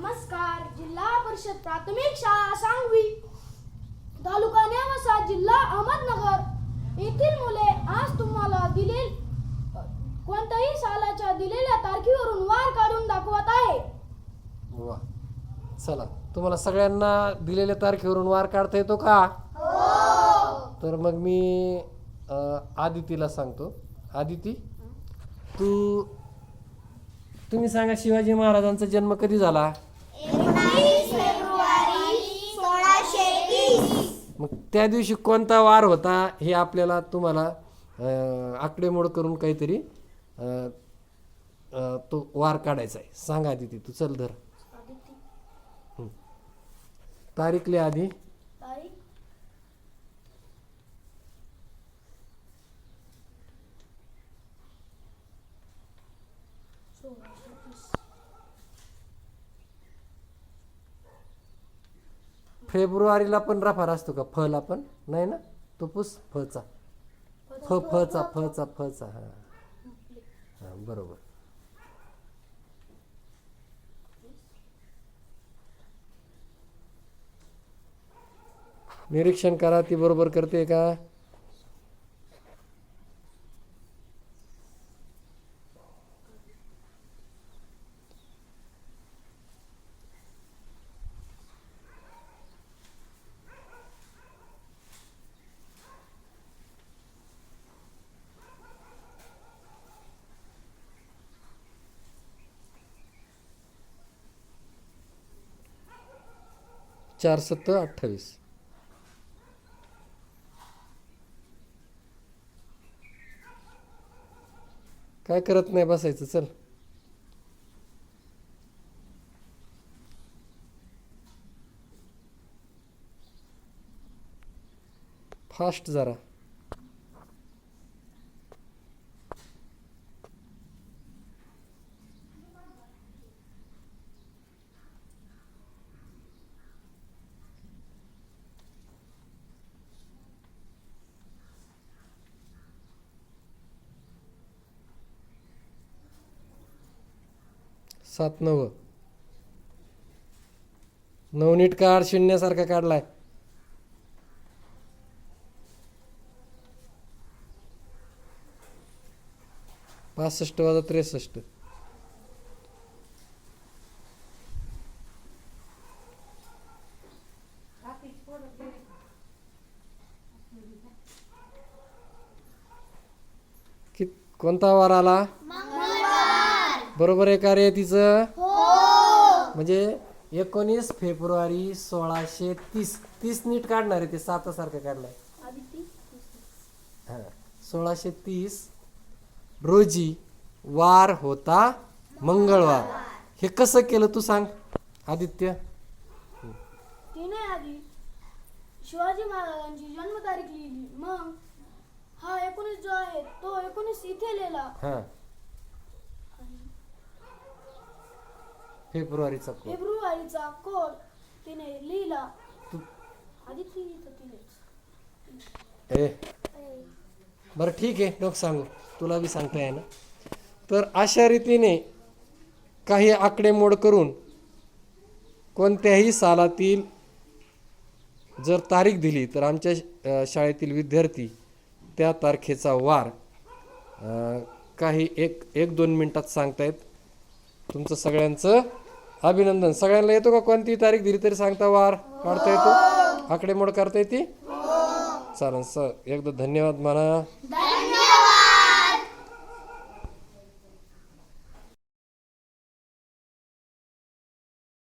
नमस्कार. जिल्हा परिषद प्राथमिक शाळा सांगवी तालुका नेवासा जिल्हा अहमदनगर. येथील मुले आज तुम्हाला दिले कोणत्याही सालाच्या दिलेल्या तारखेवरून वार काढून दाखवत आहे. वा. चला तुम्हाला सगळ्यांना दिलेल्या तारखेवरून वार काढता येतो का? तर मग मी अं, आदितीला सांगतो. आदिती तू तुम्ही सांगा शिवाजी महाराजांचा जन्म कधी झाला? त्या दिवशी कोणता वार होता हे आपल्याला तुम्हाला आकडेमोड करून काहीतरी तो वार काढायचा आहे. सांगा आदिती तू चल धर. तारीख? लिहा आधी फेब्रुवारीला पण रफार असतो का? फला पण नाही ना? तो पुस फचा फ फचा फचा फचा हा. हा बरोबर. निरीक्षण करा ती बरोबर करते का? चार सत्तर अठ्ठावीस. काय करत नाही बसायचं? चल. फास्ट जरा. सात नव. नीट काढ शून्यासारखा काढलाय. पासष्ट वाजा त्रेसष्ट. कोणता वार आला? बरोबर आहे का रे तिचं म्हणजे एकोणीस फेब्रुवारी सोळाशे तीस. तीस नीट काढणार आहे ते सातासारखं काढलंय आदिती हा. सोळाशे तीस रोजी वार होता मंगळवार. हे कसं केलं तू सांग आदित्य? तिने आधी शिवाजी महाराजांची जन्मतारीख लिहिली. मग हा एकोणीस जो आहे तो एकोणीस इथे लिहिला. फेब्रुवारीचा कोड फेब्रुवारीचा कोड तिने लिहिला. तू लिहितं तिनेच ए. बरं ठीक आहे नको सांगू. तुला बी सांगता येईना तर अशा रीतीने काही आकडेमोड करून कोणत्याही सालातील जर तारीख दिली तर आमच्या अ, शाळेतील विद्यार्थी त्या तारखेचा वार अ, काही एक एक दोन मिनिटात सांगतायत. तुमचं सगळ्यांचं अभिनंदन. सगळ्यांना येतो का? कोणती तारीख दिली तरी सांगता वार काढता येतो. आकडेमोड करता येते. चालेल सर एकदा धन्यवाद म्हणा.